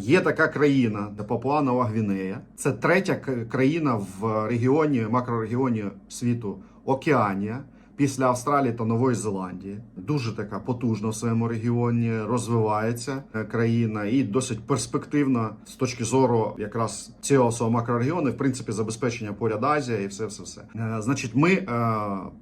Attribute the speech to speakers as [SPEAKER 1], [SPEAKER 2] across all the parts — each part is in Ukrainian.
[SPEAKER 1] Є така країна, Папуа Нова Гвінея. Це третя країна в регіоні, макрорегіоні світу Океанія. Після Австралії та Нової Зеландії дуже така потужна в своєму регіоні розвивається е, країна і досить перспективна з точки зору якраз цього свого макрорегіону, в принципі, забезпечення поряд Азія і все, все, все. Е, Значить, ми е,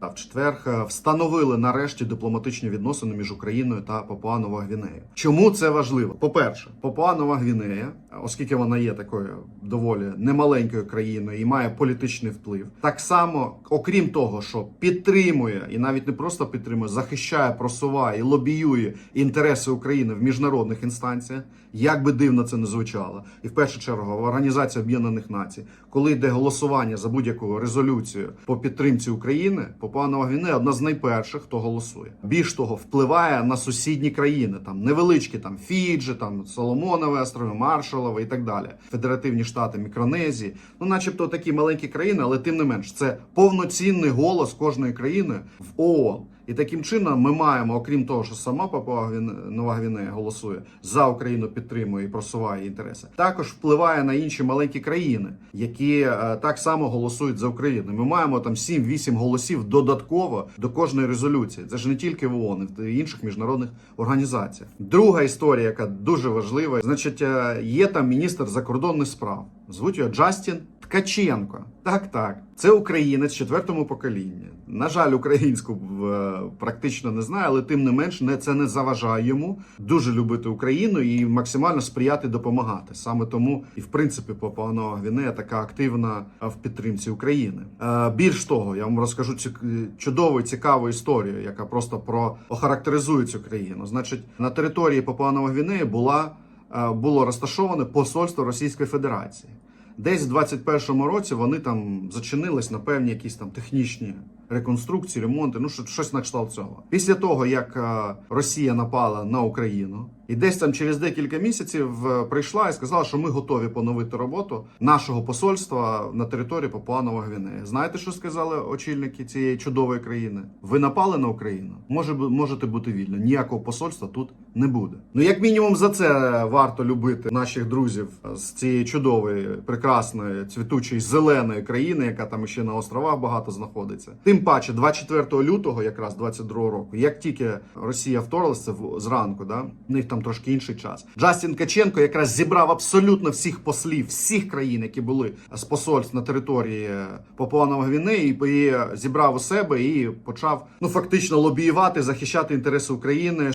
[SPEAKER 1] та, в четвер встановили нарешті дипломатичні відносини між Україною та Папуа Нова Гвінея. Чому це важливо? По-перше, Папуа Нова Гвінея, оскільки вона є такою доволі немаленькою країною і має політичний вплив, так само, окрім того, що підтримує і навіть не просто підтримує, захищає, просуває і лобіює інтереси України в міжнародних інстанціях, як би дивно це не звучало, і в першу чергу в Організації Об'єднаних Націй, коли йде голосування за будь-яку резолюцію по підтримці України, Папуа Нова Гвінея одна з найперших, хто голосує. Більш того, впливає на сусідні країни, там невеличкі, там Фіджі, там Соломонові острови, Маршалове і так далі. Федеративні штати Мікронезії, ну, начебто такі маленькі країни, але тим не менш, це повноцінний голос кожної країни в ООН. І таким чином ми маємо, окрім того, що сама Папуа Нова Гвінея голосує за Україну, підтримує і просуває інтереси, також впливає на інші маленькі країни, які е, так само голосують за Україну. Ми маємо там 7-8 голосів додатково до кожної резолюції. Це ж не тільки в ООН, в інших міжнародних організаціях. Друга історія, яка дуже важлива, значить, е, є там міністр закордонних справ. Звуть його Джастін Ткаченко. Так, так. Це українець четвертому покоління. На жаль, українську е, практично не знає, але тим не менш не це не заважає йому дуже любити Україну і максимально сприяти допомагати. Саме тому і в принципі Папуа Нова Гвінея така активна е, в підтримці України. Е, Більш того, я вам розкажу цю чудову цікаву історію, яка просто про охарактеризує цю країну. Значить, на території Папуа Нова Гвінеї була було розташоване посольство Російської Федерації. Десь в 21-му році вони там зачинились на певні якісь там технічні реконструкції, ремонти, ну що- щось на кшталт цього. Після того, як е, Росія напала на Україну, і десь там через декілька місяців е, прийшла і сказала, що ми готові поновити роботу нашого посольства на території Папуанова Гвінеї. Знаєте, що сказали очільники цієї чудової країни? Ви напали на Україну? Може можете бути вільні. Ніякого посольства тут не буде. Ну як мінімум за це варто любити наших друзів з цієї чудової, прекрасної, цвітучої зеленої країни, яка там ще на островах багато знаходиться. Тим паче, 24 лютого, якраз 22 року, як тільки Росія вторглася зранку, да в них там трошки інший час. Джастін Каченко якраз зібрав абсолютно всіх послів всіх країн, які були з посольств на території Папуа війни, і зібрав у себе і почав ну фактично лобіювати, захищати інтереси України